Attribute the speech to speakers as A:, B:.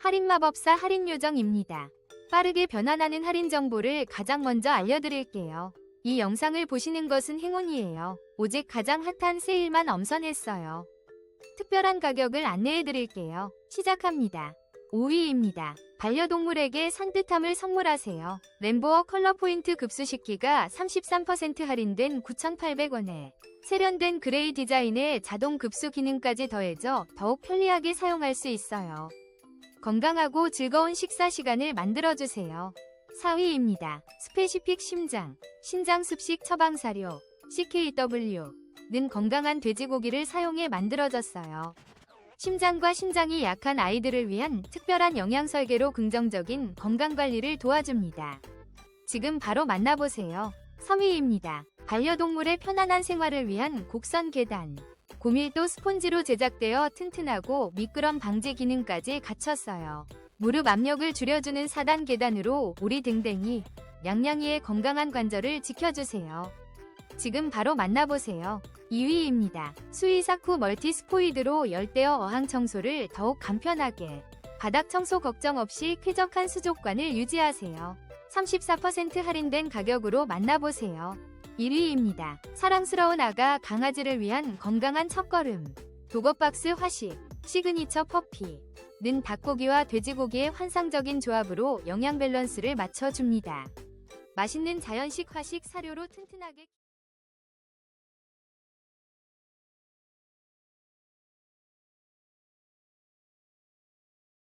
A: 할인마법사 할인요정입니다. 빠르게 변환하는 할인 정보를 가장 먼저 알려드릴게요. 이 영상을 보시는 것은 행운이에요. 오직 가장 핫한 세일만 엄선했어요. 특별한 가격을 안내해드릴게요. 시작합니다. 5위입니다. 반려동물에게 산뜻함을 선물하세요. 램보어 컬러 포인트 급수식기가 33% 할인된 9,800원에 세련된 그레이 디자인에 자동 급수 기능까지 더해져 더욱 편리하게 사용할 수 있어요. 건강하고 즐거운 식사 시간을 만들어주세요. 4위입니다. 스페시픽 심장, 신장 습식 처방 사료, CKW 는 건강한 돼지고기를 사용해 만들어졌어요. 심장과 신장이 약한 아이들을 위한 특별한 영양 설계로 긍정적인 건강 관리를 도와줍니다. 지금 바로 만나보세요. 3위입니다. 반려동물의 편안한 생활을 위한 곡선 계단. 고밀도 스폰지로 제작되어 튼튼하고 미끄럼 방지 기능까지 갖췄어요. 무릎 압력을 줄여주는 4단 계단으로 우리 댕댕이, 냥냥이의 건강한 관절을 지켜주세요. 지금 바로 만나보세요. 2위입니다. 수이사쿠 멀티 스포이드로 열대어 어항 청소를 더욱 간편하게, 바닥 청소 걱정 없이 쾌적한 수족관을 유지하세요. 34% 할인된 가격으로 만나보세요. 1위입니다. 사랑스러운 아가 강아지를 위한 건강한 첫걸음. 도거박스 화식, 시그니처 퍼피. 는 닭고기와 돼지고기의 환상적인 조합으로 영양 밸런스를 맞춰줍니다. 맛있는 자연식 화식 사료로 튼튼하게